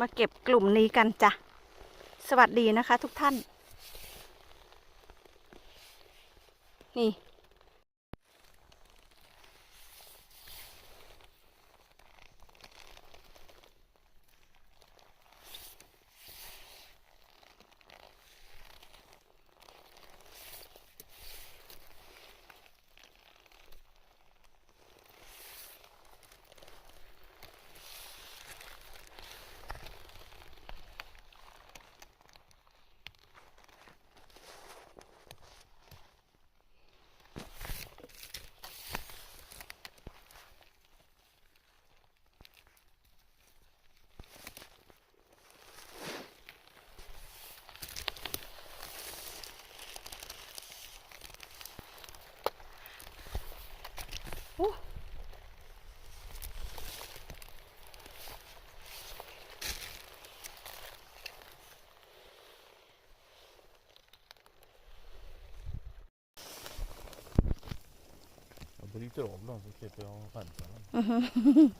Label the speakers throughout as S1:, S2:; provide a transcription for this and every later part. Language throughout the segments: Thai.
S1: มาเก็บกลุ่มนี้กันจ้ะ สวัสดีนะคะทุกท่าน นี่ โอ้
S2: Jag bryter av dem så klipper jag rensarna.
S1: อือ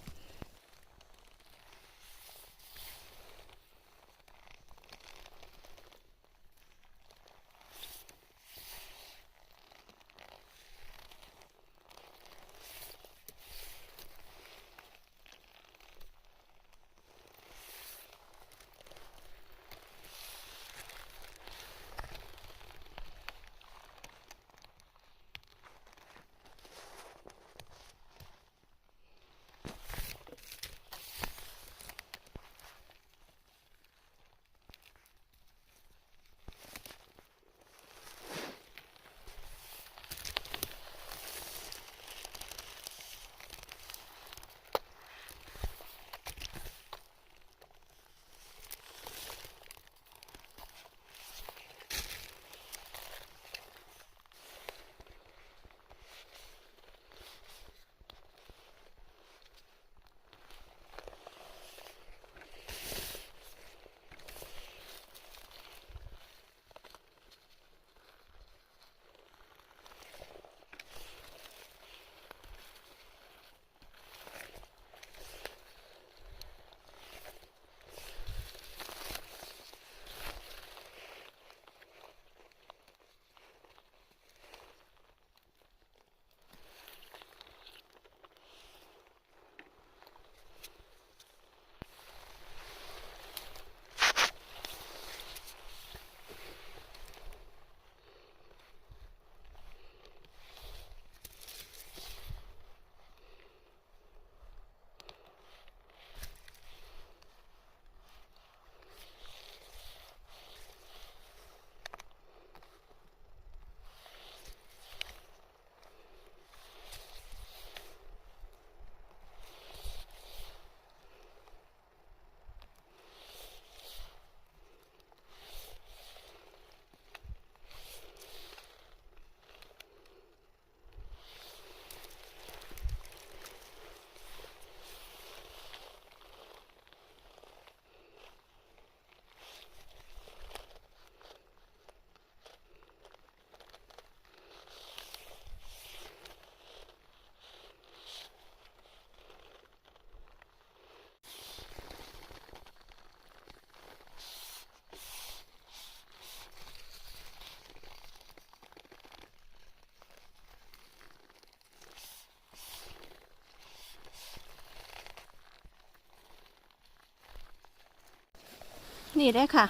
S1: นี่ได้ค่ะ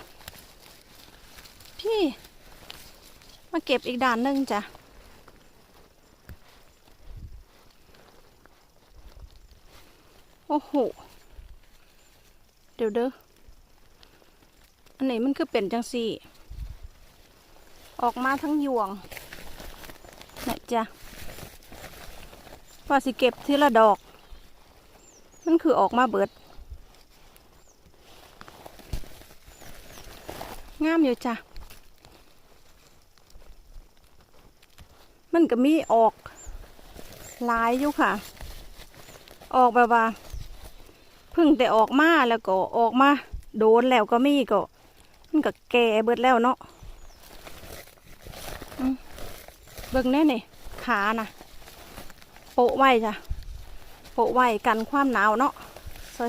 S1: พี่มาเก็บอีกด่านหนึ่งจ้ะโอ้โห เดี๋ยวเด้อ อันไหนมันคือเป็นจังสี่ ออกมาทั้งยวงนะจ๊ะว่าสิเก็บทีละดอก มันคือออกมาเบิด งามอยู่จ้ะ มันก็มีออกหลายอยู่ค่ะ ออกแบบว่าเพึ่งแต่ออกมาแล้วก็ออกมา โดนแล้วก็มีก็ มันก็แก่เบิดแล้วเนาะเบิ่งแน่นี่ขาน่ะโปะไว้จ้ะโปะไว้กันความหนาวเนาะ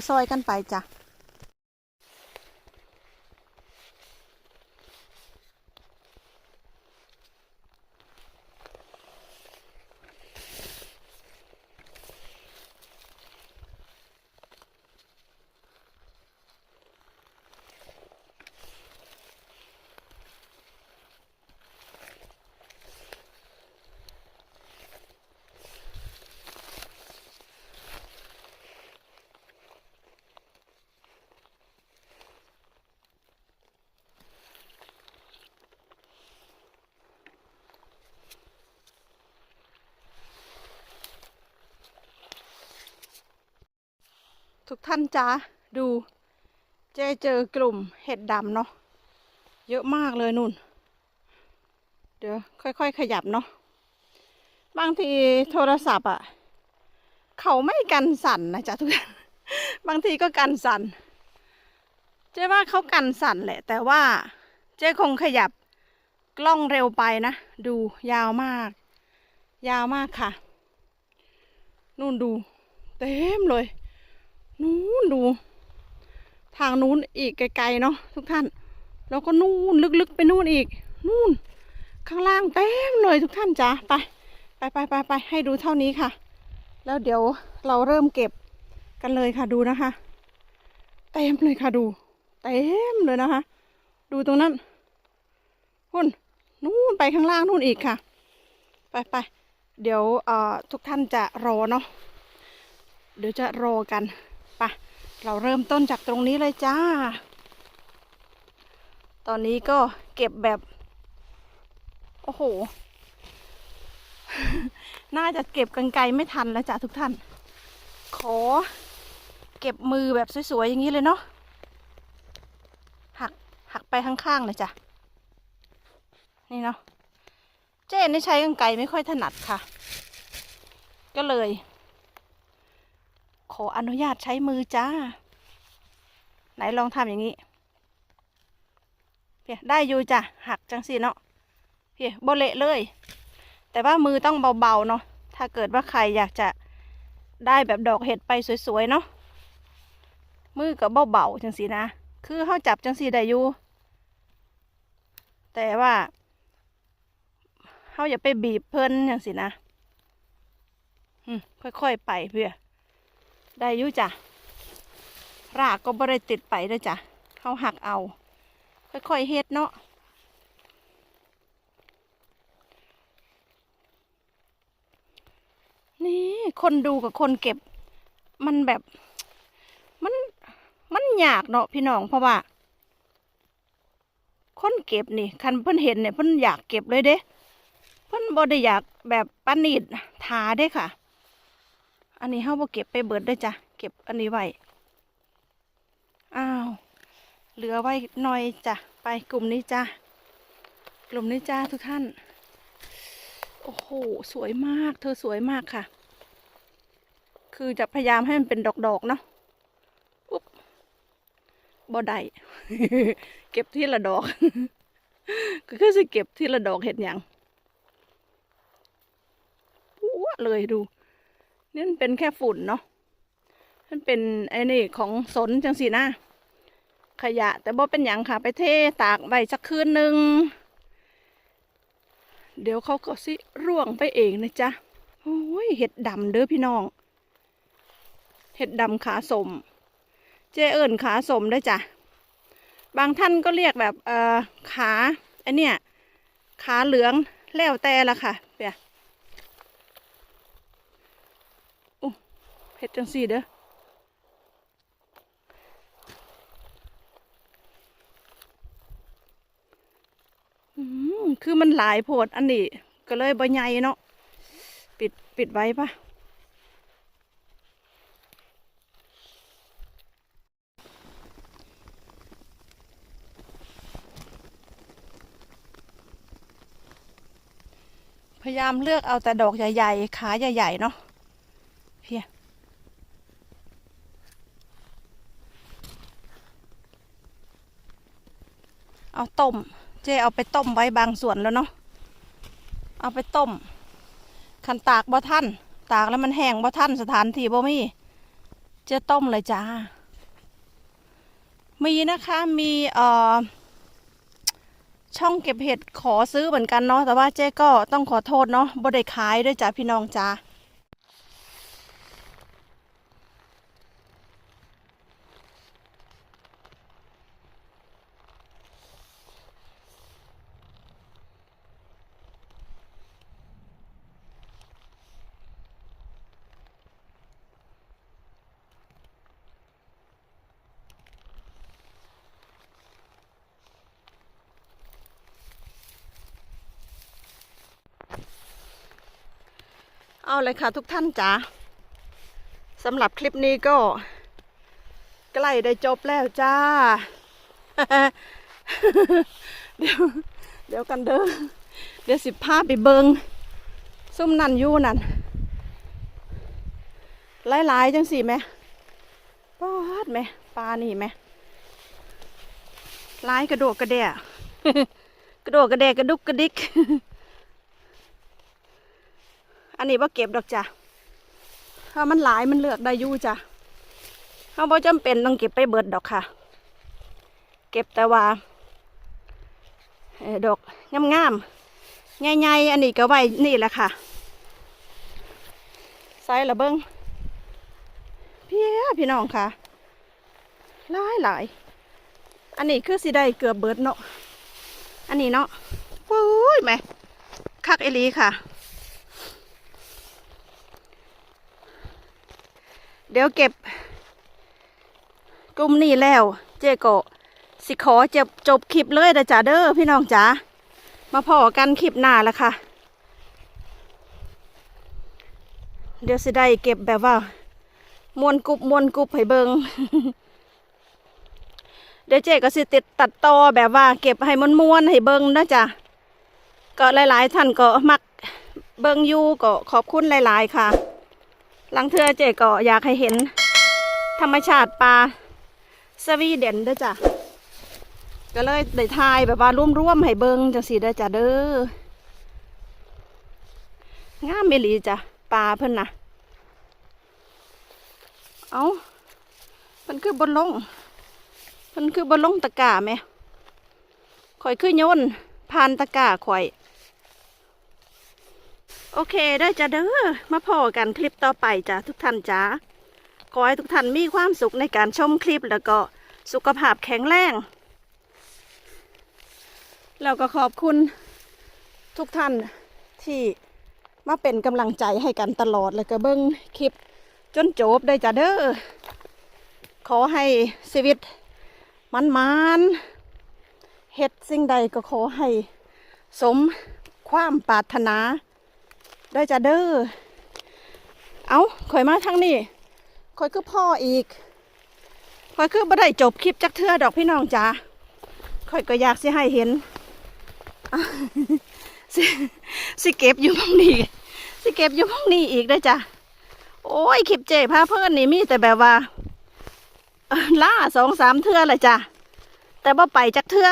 S1: ซอยๆกันไปจ้ะ ทุกท่านจ้าดู เจเจอกลุ่มเห็ดดำเนาะเยอะมากเลยนุ่น เดี๋ยวค่อยๆขยับเนาะบางทีโทรศัพท์อะ่ะ เขาไม่กันสั่นนะจ๊ะทุกท่านบางทีก็กันสั่นเจ๊ว่าเขากันสั่นแหละ แต่ว่าเจ๊คงขยับกล้องเร็วไปนะ ดูยาวมาก ยาวมากค่ะ นู่นดู เต็มเลย นู้นดู ทางนู้นอีกไกลๆเนาะทุกท่าน แล้วก็นู่นลึกๆไปนู่นอีก นู่น ข้างล่างเต็มเลยทุกท่านจ้าไปไปไปไปไปให้ดูเท่านี้ค่ะ แล้วเดี๋ยวเราเริ่มเก็บกันเลยค่ะดูนะคะ เต็มเลยค่ะดู เต็มเลยนะคะ ดูตรงนั้นหุ่นนู่นไปข้างล่างนู่นอีกค่ะ ไปไปเดี๋ยวเอ่อทุกท่านจะรอเนาะเดี๋ยวจะรอกัน เราเริ่มต้นจากตรงนี้เลยจ้า ตอนนี้ก็เก็บแบบ โอ้โห น่าจะเก็บกันไกลไม่ทันแล้วจ้ะทุกท่าน ขอ เก็บมือแบบสวยๆอย่างนี้เลยเนาะ หักหักไปข้างๆเลยจ้ะ นี่เนาะ เจ๊นี่ใช้กันไกลไม่ค่อยถนัดค่ะ ก็เลย ออนุญาตใช้มือจ้า ไหนลองทำอย่างนี้เพียได้อยู่จ้ะหักจังสิเนาะเพียโบเละเลย แต่ว่ามือต้องเบาๆเนาะถ้าเกิดว่าใครอยากจะได้แบบดอกเห็ดไปสวยๆเนาะมือกับเบาๆจังสีนะ คือเขาจับจังสีได้อยู่ แต่ว่าเขาอย่าไปบีบเพิ่นจังสีนะค่อยๆไปเพื่อ ได้ยู่จ้ะรากก็บ่ได้ติดไปเด้วยจ้ะเขาหักเอา ค่อยๆเฮ็ดเนาะนี่คนดูกับคนเก็บ มันแบบมันมันยากเนาะพี่น้องเพราะว่า คนเก็บนี่คันเพิ่นเห็นเนี่ยเพิ่นอยากเก็บเลยเด้ เพิ่นบ่ได้อยากแบบปานีดทาเด้ค่ะ อันนี้เฮาบ่เก็บไปเบิดได้จ้ะ เก็บอันนี้ไว้ อ้าว เหลือไว้หน่อยจ้ะ ไปกลุ่มนี้จ้ะ กลุ่มนี้จ้าทุกท่าน โอ้โห สวยมาก เธอสวยมากค่ะ คือจะพยายามให้มันเป็นดอกๆเนาะอุ๊บ บ่ได้ เก็บที่ละดอก ก็คือสิเก็บที่ละดอกเห็ดหยังปัวเลยดู นี่มันเป็นแค่ฝุ่นเนาะมันเป็นไอ้นี่ของสนจังสีนะขยะ แต่บ่เป็นหยังค่ะ ไปเทตากไว้สักคืนหนึ่งเดี๋ยวเขาก็สิร่วงไปเองนะจ๊ะโอ้ยเห็ดดำเด้อพี่น้อง เห็ดดำขาสม เจเอิญขาสมได้จ้ะ บางท่านก็เรียกแบบเอ่อขาไอเนี่ย ขาเหลืองแล้วแต่ละค่ะเปียอู้ เห็ดจังสีเด้อคือมันหลายโพดอันนี้ ก็เลยใบใหญ่เนาะปิดปิดไว้ปะพยายามเลือกเอาแต่ดอกใหญ่ๆ ขาใหญ่ๆ เนาะเพีย เอาต้ม เจ๊เอาไปต้มไว้บางส่วนแล้วเนาะเอาไปต้มคันตากบ่ท่านตากแล้วมันแห้งบ่ท่านสถานที่บ่มีเจ๊ต้มเลยจ้า มีนะคะมีเอ่อช่องเก็บเห็ดขอซื้อเหมือนกันเนาะแต่ว่าเจ๊ก็ต้องขอโทษเนาะบ่ได้ขายด้วยจ้ะพี่น้องจ้า เอาเลยค่ะทุกท่านจ้าสำหรับคลิปนี้ก็ ใกล้ได้จบแล้วจ้า เดี๋ยวเดี๋ยวกันเด้อเดี๋ยวสิพาไปเบิงซุ่มนั่นยู่นั่นหลายๆจังสิแม่ปาดแม่ปลานี่แม่ลายกระโดดกระเดะกระโดดกระเดะกระดุกกระดิก อันนี้ว่าเก็บดอกจ้ะถ้ามันหลายมันเลือกได้ยู่จ้ะเขาบ่จำเป็นต้องเก็บไปเบิดดอกค่ะ เก็บแต่ว่าเอ่อดอกงามๆใหญ่ๆอันนี้ก็ไว้นี่แหละค่ะใส่ละเบิ้งพี่พี่น้องค่ะหลายหลายอันนี้คือสิได้เกือบเบิดเนาะอันนี้เนาะโอ้ยแม่คักเอลีค่ะ เดี๋ยวเก็บกลุ่มนี้แล้ว เจ๊ก็สิขอจบจบคลิปเลยนะจ๊ะเด้อพี่น้องจ๋ามาพอกันคลิปหน้าแล้วค่ะ เดี๋ยวสิได้เก็บแบบว่ามวนกรุบมวนกรุบให้เบิงเดี๋ยวเจ๊ก็สิติดตัดต่อแบบว่า เก็บให้มวนมวนให้เบิงนะจ๊ะก็หลาย ๆ ท่านก็มักเบิงอยู่ก็ขอบคุณหลาย ๆ ค่ะ หลังเทอเจ๊ก็อยากให้เห็น ธรรมชาติปลาสวีเดนด้จ้ะ ก็เลยได้ทายแบบว่าร่วมๆให้เบิงจังสีเด้จ้ะเด้องามเมลีจ้ะปลาเพิ่นนะเอาเพิ่นคือบนลงเพิ่นคือบนลงตะกร้าไหมข่อยคือโยนผ่านตะกร้าข่อย โอเคได้จ้ะเด้อมาพอกันคลิปต่อไปจ้ะทุกท่านจ้าขอให้ทุกท่านมีความสุขในการชมคลิปแล้วก็สุขภาพแข็งแรงแล้วก็ขอบคุณทุกท่านที่มาเป็นกำลังใจให้กันตลอดแล้วก็เบิ้งคลิปจนจบได้จ้ะเด้อขอให้ชีวิตมันมันเฮ็ดสิ่งใดก็ขอให้สมความปรารถนา ได้จ้ะเด้อ เอาข่อยมาทางนี้ข่อยคือพ่ออีกข่อยคือบ่ได้จบคลิปจักเทื่อดอกพี่น้องจ้าข่อยก็อยากสิให้เห็น สิสิเก็บอยู่ห้องนี้ สิเก็บอยู่ห้องนี้อีกได้จ้ะโอ้ยคลิปเจ๊พาเพื่อนนี่มีแต่แบบว่าล่าสองสามเทื่อเลยจ้ะแต่บ่ไปจักเทื่อ